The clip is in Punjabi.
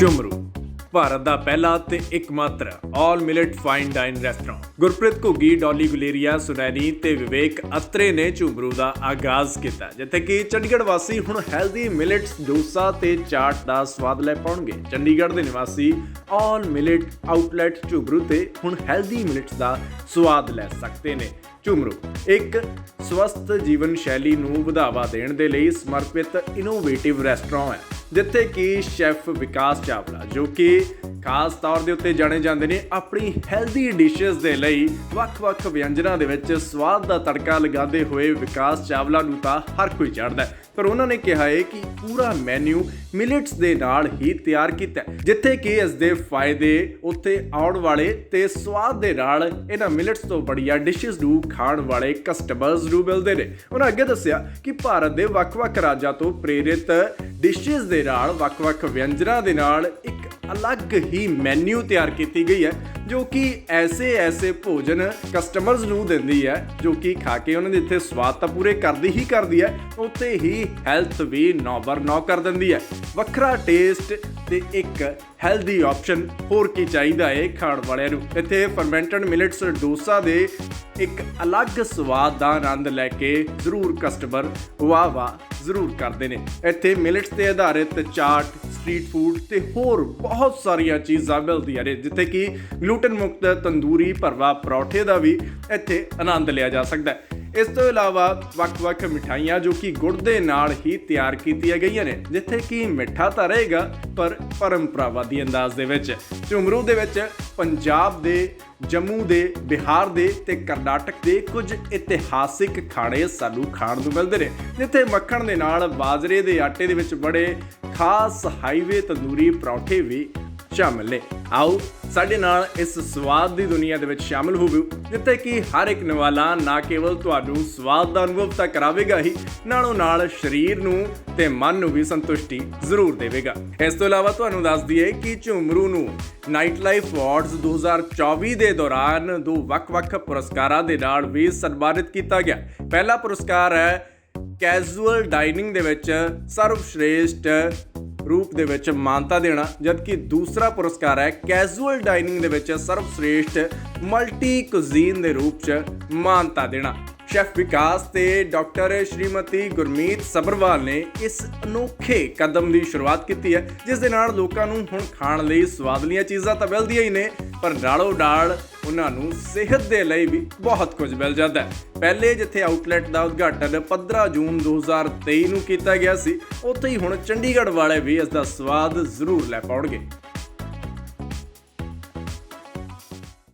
ਝੁਮਰੂ, ਭਾਰਤ ਦਾ ਪਹਿਲਾ ਤੇ ਇੱਕਮਾਤਰ all millet fine dine restaurant Gurpreet Ghuggi, Dolly Guleria, Sunaini ਤੇ ਵਿਵੇਕ ਅਤਰੇ ਨੇ ਝੁਮਰੂ ਦਾ ਆਗਾਜ਼ ਕੀਤਾ, ਜਿੱਥੇ ਕਿ ਚੰਡੀਗੜ੍ਹ ਵਾਸੀ ਹੁਣ ਹੈਲਦੀ ਮਿਲਟਸ ਡੋਸਾ ਤੇ ਚਾਟ ਦਾ ਸਵਾਦ ਲੈ ਪਾਉਣਗੇ। ਚੰਡੀਗੜ੍ਹ ਦੇ ਨਿਵਾਸੀ ਆਲ ਮਿਲਟ ਆਊਟਲੈਟ ਝੁਮਰੂ ਤੇ ਹੁਣ ਹੈਲਦੀ ਮਿਲਟਸ ਦਾ ਸਵਾਦ ਲੈ ਸਕਦੇ ਨੇ। ਝੁਮਰੂ, ਇੱਕ ਸਵਸਥ ਜੀਵਨ ਸ਼ੈਲੀ ਨੂੰ ਵਧਾਵਾ ਦੇਣ ਦੇ ਲਈ ਸਮਰਪਿਤ ਇਨੋਵੇਟਿਵ ਰੈਸਟੋਰੈਂਟ ਹੈ। ਜਿੱਥੇ ਕਿ ਸ਼ੈਫ ਵਿਕਾਸ ਚਾਵਲਾ ਜੋ ਕਿ ਖਾਸ ਤੌਰ ਦੇ ਉੱਤੇ ਜਾਣੇ ਜਾਂਦੇ ਨੇ ਆਪਣੀ ਹੈਲਦੀ ਡਿਸ਼ਸ ਦੇ ਲਈ। ਵੱਖ-ਵੱਖ ਵਿਅੰਜਨਾਂ ਦੇ ਵਿੱਚ ਸਵਾਦ ਦਾ ਤੜਕਾ ਲਗਾਉਂਦੇ ਹੋਏ ਵਿਕਾਸ ਚਾਵਲਾ ਨੂੰ ਤਾਂ ਹਰ ਕੋਈ ਜਾਣਦਾ ਹੈ। ਪਰ ਉਹਨਾਂ ਨੇ ਕਿਹਾ ਹੈ ਕਿ ਪੂਰਾ ਮੈਨੂ ਮਿਲਟਸ ਦੇ ਨਾਲ ਹੀ ਤਿਆਰ ਕੀਤਾ ਜਿੱਥੇ ਕਿ ਇਸ ਦੇ ਫਾਇਦੇ ਉੱਥੇ ਆਉਣ ਵਾਲੇ ਤੇ ਸਵਾਦ ਦੇ ਨਾਲ ਇਹਨਾਂ ਮਿਲਟਸ ਤੋਂ ਬੜੀਆਂ ਡਿਸ਼ਸ ਨੂੰ ਖਾਣ ਵਾਲੇ ਕਸਟਮਰਸ ਨੂੰ ਮਿਲਦੇ ਨੇ। ਉਹਨਾਂ ਅੱਗੇ ਦੱਸਿਆ ਕਿ ਭਾਰਤ ਦੇ ਵੱਖ-ਵੱਖ ਰਾਜਾਂ ਤੋਂ ਪ੍ਰੇਰਿਤ ਡਿਸ਼ਸ ਦੇ ਨਾਲ ਵੱਖ-ਵੱਖ ਵਿਅੰਜਨਾਂ ਦੇ ਨਾਲ ਅਲੱਗ ਹੀ ਮੈਨੂ ਤਿਆਰ ਕੀਤੀ ਗਈ ਹੈ, ਜੋ ਕਿ ਐਸੇ ਐਸੇ ਭੋਜਨ ਕਸਟਮਰਸ ਨੂੰ ਦਿੰਦੀ ਹੈ, ਜੋ ਕਿ ਖਾ ਕੇ ਉਹਨਾਂ ਦੇ ਇੱਥੇ ਸਵਾਦ ਤਾਂ ਪੂਰੇ ਕਰਦੀ ਹੀ ਕਰਦੀ ਹੈ ਉੱਤੇ ਹੀ ਹੈਲਥ ਵੀ ਨੌਬਰ ਨੌ ਕਰ ਦਿੰਦੀ ਹੈ। ਵੱਖਰਾ ਟੇਸਟ ਤੇ ਇੱਕ ਹੈਲਦੀ ਆਪਸ਼ਨ ਹੋਰ ਕੀ ਚਾਹੀਦਾ ਹੈ ਖਾਣ ਵਾਲਿਆਂ ਨੂੰ? ਇੱਥੇ ਫਰਮੈਂਟਡ ਮਿਲਟਸ ਡੋਸਾ ਦੇ ਇੱਕ ਅਲੱਗ ਸਵਾਦ ਦਾ ਆਨੰਦ ਲੈ ਕੇ ਜ਼ਰੂਰ ਕਸਟਮਰ ਵਾਹ ਵਾਹ ਜ਼ਰੂਰ ਕਰਦੇ ਨੇ। ਇੱਥੇ ਮਿਲਟਸ ਤੇ ਆਧਾਰਿਤ ਚਾਟ ਸਟਰੀਟ ਫੂਡ ਤੇ ਹੋਰ ਬਹੁਤ ਸਾਰੀਆਂ ਚੀਜ਼ਾਂ ਮਿਲਦੀਆਂ ਨੇ, ਜਿੱਥੇ ਕਿ ਗਲੂਟਨ ਮੁਕਤ ਤੰਦੂਰੀ ਭਰਵਾ ਪਰੌਠੇ ਦਾ ਵੀ ਇੱਥੇ ਆਨੰਦ ਲਿਆ ਜਾ ਸਕਦਾ ਹੈ। ਇਸ ਤੋਂ ਇਲਾਵਾ ਵੱਖ-ਵੱਖ ਮਿਠਾਈਆਂ ਜੋ ਕਿ ਗੁੜ ਦੇ ਨਾਲ ਹੀ ਤਿਆਰ ਕੀਤੀਆਂ ਗਈਆਂ ਨੇ, ਜਿੱਥੇ ਕਿ ਮਿੱਠਾ ਤਾਂ ਰਹੇਗਾ, ਪਰ ਪਰੰਪਰਾਵਾਦੀ ਅੰਦਾਜ਼ ਦੇ ਵਿੱਚ। ਝੁਮਰੂ ਦੇ ਵਿੱਚ ਪੰਜਾਬ ਦੇ, ਜੰਮੂ ਦੇ, ਬਿਹਾਰ ਦੇ ਤੇ ਕਰਨਾਟਕ ਦੇ ਕੁਝ ਇਤਿਹਾਸਿਕ ਖਾਣੇ ਸਾਨੂੰ ਖਾਣ ਨੂੰ ਮਿਲਦੇ ਨੇ, ਜਿੱਥੇ ਮੱਖਣ ਦੇ ਨਾਲ ਬਾਜਰੇ ਦੇ ਆਟੇ ਦੇ ਵਿੱਚ ਬੜੇ ਖਾਸ ਹਾਈਵੇ ਤੰਦੂਰੀ ਪਰੌਂਠੇ ਵੀ ਸ਼ਾਮਿਲ ਨੇ। ਆਓ ਸਾਡੇ ਨਾਲ ਇਸ ਸਵਾਦ ਦੀ ਦੁਨੀਆ ਦੇ ਵਿੱਚ ਸ਼ਾਮਿਲ ਹੋਵੋ, ਜਿੱਥੇ ਕਿ ਹਰ ਇੱਕ ਨਵਾਲਾ ਨਾ ਕੇਵਲ ਤੁਹਾਨੂੰ ਸਵਾਦ ਦਾ ਅਨੁਭਵ ਤਾਂ ਕਰਾਵੇਗਾ ਹੀ, ਨਾਲੋਂ ਨਾਲ ਸਰੀਰ ਨੂੰ ਤੇ ਮਨ ਨੂੰ ਵੀ ਸੰਤੁਸ਼ਟੀ ਜ਼ਰੂਰ ਦੇਵੇਗਾ। ਇਸ ਤੋਂ ਇਲਾਵਾ ਤੁਹਾਨੂੰ ਦੱਸ ਦਈਏ ਕਿ ਝੁਮਰੂ ਨੂੰ ਨਾਈਟ ਲਾਈਫ ਅਵਾਰਡਸ 2024 ਦੇ ਦੌਰਾਨ ਦੋ ਵੱਖ-ਵੱਖ ਪੁਰਸਕਾਰਾਂ ਦੇ ਨਾਲ ਵੀ ਸਨਮਾਨਿਤ ਕੀਤਾ ਗਿਆ। ਪਹਿਲਾ ਪੁਰਸਕਾਰ ਹੈ ਕੈਜੂਅਲ ਡਾਈਨਿੰਗ ਦੇ ਵਿੱਚ ਸਰਵਸ਼੍ਰੇਸ਼ਟ ਰੂਪ ਦੇ ਵਿੱਚ ਮਾਨਤਾ ਦੇਣਾ, ਜਦਕਿ ਦੂਸਰਾ ਪੁਰਸਕਾਰ ਹੈ ਕੈਜੂਅਲ ਡਾਈਨਿੰਗ ਦੇ ਵਿੱਚ ਸਰਵਸ਼੍ਰੇਸ਼ਟ ਮਲਟੀ ਕੁਜ਼ੀਨ ਦੇ ਰੂਪ 'ਚ ਮਾਨਤਾ ਦੇਣਾ। ਸ਼ੈਫ ਵਿਕਾਸ ਤੇ ਡਾਕਟਰ ਸ਼੍ਰੀਮਤੀ ਗੁਰਮੀਤ ਸਬਰਵਾਲ ਨੇ ਇਸ ਅਨੋਖੇ ਕਦਮ ਦੀ ਸ਼ੁਰੂਆਤ ਕੀਤੀ ਹੈ, ਜਿਸ ਦੇ ਨਾਲ ਲੋਕਾਂ ਨੂੰ ਹੁਣ ਖਾਣ ਲਈ ਸਵਾਦਲੀਆਂ ਚੀਜ਼ਾਂ ਤਾਂ ਮਿਲਦੀਆਂ ਹੀ ਨੇ, ਪਰ ਨਾਲੋਂ ਨਾਲ ਉਹਨਾਂ ਨੂੰ ਸਿਹਤ ਦੇ ਲਈ ਵੀ ਬਹੁਤ ਕੁਝ ਮਿਲ ਜਾਂਦਾ ਹੈ। ਪਹਿਲੇ ਜਿੱਥੇ ਆਊਟਲੈਟ ਦਾ ਉਦਘਾਟਨ 15 ਜੂਨ 2023 ਨੂੰ ਕੀਤਾ ਗਿਆ ਸੀ, ਉੱਥੇ ਹੀ ਹੁਣ ਚੰਡੀਗੜ੍ਹ ਵਾਲੇ ਵੀ ਇਸ ਦਾ ਸਵਾਦ ਜ਼ਰੂਰ ਲੈ ਪਾਉਣਗੇ।